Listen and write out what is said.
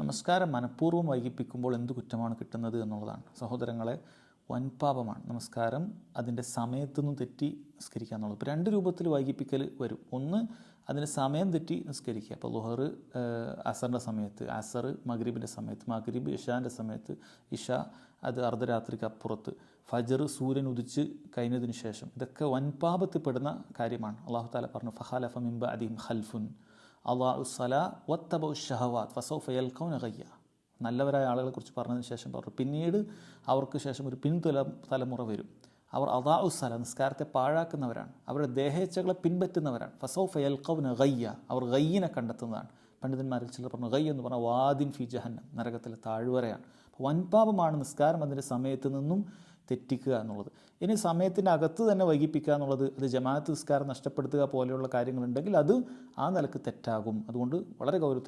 നമസ്കാരം മനഃപൂർവം വൈകിപ്പിക്കുമ്പോൾ എന്ത് കുറ്റമാണ് കിട്ടുന്നത് എന്നുള്ളതാണ്. സഹോദരങ്ങളെ വൻപാപമാണ്. നമസ്കാരം അതിന്റെ സമയത്തു നിന്നും തെറ്റി നിസ്കരിക്കുക എന്നുള്ളത് ഇപ്പോൾ രണ്ട് രൂപത്തിൽ വൈകിപ്പിക്കൽ വരും. ഒന്ന് അതിന്റെ സമയം തെറ്റി നിസ്കരിക്കുക. അപ്പോൾ ലുഹർ അസറിന്റെ സമയത്ത് അസർ മഗ്രീബിന്റെ സമയത്ത് മഗ്രീബ് ഇഷാന്റെ സമയത്ത് ഇഷ അത് അർദ്ധരാത്രിക്ക് അപ്പുറത്ത് ഫജർ സൂര്യൻ ഉദിച്ച് കഴിഞ്ഞതിന് ശേഷം. ഇതൊക്കെ വൻപാപത്തിൽ പെടുന്ന കാര്യമാണ്. അള്ളാഹു താല പറഞ്ഞു ഫഹാലഫ മിംബ അദീം ഖൽഫുൻ. അള്ളാഹു നല്ലവരായ ആളുകളെ കുറിച്ച് പറഞ്ഞതിന് ശേഷം പറഞ്ഞു. പിന്നീട് അവർക്ക് ശേഷം ഒരു പിൻതുല തലമുറ വരും. അവർ അതാഉ സല നിസ്കാരത്തെ പാഴാക്കുന്നവരാണ്. അവരുടെ ദേഹേച്ഛകളെ പിൻപറ്റുന്നവരാണ്. ഫസൗഫ യൽക്കൗന ഗയ്യ. അവർ ഗയ്യിനെ കണ്ടെത്തുന്നതാണ്. പണ്ഡിതന്മാരിൽ ചിലർ പറഞ്ഞു ഗയ്യ എന്ന് പറഞ്ഞാൽ വാദിൻ ഫി ജഹന്നം നരകത്തിലെ താഴ്വരയാണ്. അപ്പോൾ വൻപാപമാണ് നിസ്കാരം അതിന്റെ സമയത്ത് നിന്നും തെറ്റിക്കുക എന്നുള്ളത്. ഇനി സമയത്തിന്റെ അകത്ത് തന്നെ വൈകിപ്പിക്കുക എന്നുള്ളത് അത് ജമാഅത്ത് നിസ്കാരം നഷ്ടപ്പെടുത്തുക പോലെയുള്ള കാര്യങ്ങളുണ്ടെങ്കിൽ അത് ആ നിലയ്ക്ക് തെറ്റാകും. അതുകൊണ്ട് വളരെ ഗൗരവത്തിൽ